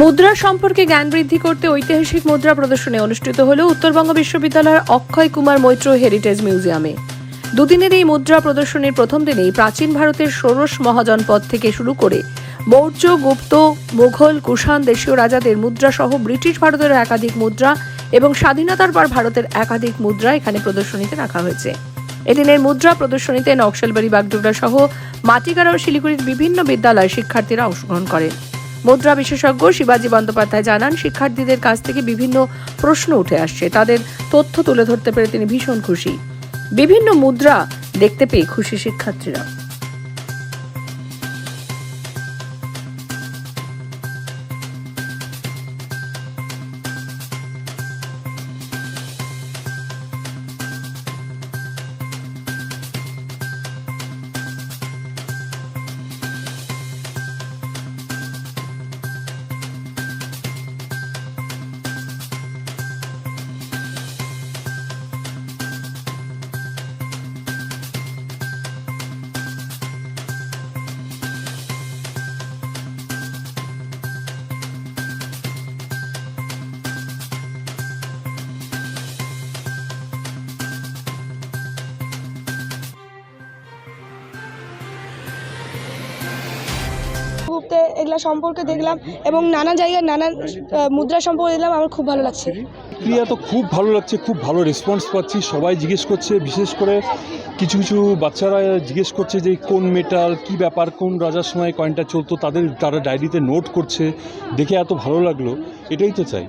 মুদ্রা সম্পর্কে জ্ঞান বৃদ্ধি করতে ঐতিহাসিক মুদ্রা প্রদর্শনী অনুষ্ঠিত হল উত্তরবঙ্গ বিশ্ববিদ্যালয়ের অক্ষয় কুমার মৈত্র হেরিটেজ মিউজিয়ামে। দুদিনের এই মুদ্রা প্রদর্শনীর প্রথম দিনেই প্রাচীন ভারতের ষোড়শ মহাজনপদ থেকে শুরু করে মৌর্য গুপ্ত, মুঘল, কুষাণ দেশীয় রাজাদের মুদ্রা সহ ব্রিটিশ ভারতের একাধিক মুদ্রা এবং স্বাধীনতার পর ভারতের একাধিক মুদ্রা এখানে প্রদর্শনীতে রাখা হয়েছে। এদিনের মুদ্রা প্রদর্শনীতে নকশালবাড়ি, বাগডোগরা সহ মাটিগাড়া ও শিলিগুড়ির বিভিন্ন বিদ্যালয়ের শিক্ষার্থীরা অংশগ্রহণ করেন। মুদ্রা বিশেষজ্ঞ শিবাজী বন্দ্যোপাধ্যায় জানান, শিক্ষার্থীদের কাছ থেকে বিভিন্ন প্রশ্ন উঠে আসছে। তাদের তথ্য তুলে ধরতে পেরে তিনি ভীষণ খুশি। বিভিন্ন মুদ্রা দেখতে পেয়ে খুশি শিক্ষার্থীরা। ঘুরতে এগুলো সম্পর্কে দেখলাম এবং নানা জায়গায় নানা মুদ্রা সম্পর্কে দেখলাম, আমার খুব ভালো লাগছে। ক্রিয়া তো খুব ভালো লাগছে, খুব ভালো রেসপন্স পাচ্ছি, সবাই জিজ্ঞেস করছে, বিশেষ করে কিছু কিছু বাচ্চারা জিজ্ঞেস করছে যে কোন মেটাল কি ব্যাপার, কোন রাজার সময় কয়েনটা চলতো, তাদের, তারা ডায়েরিতে নোট করছে, দেখে এত ভালো লাগল, এটাই তো চাই।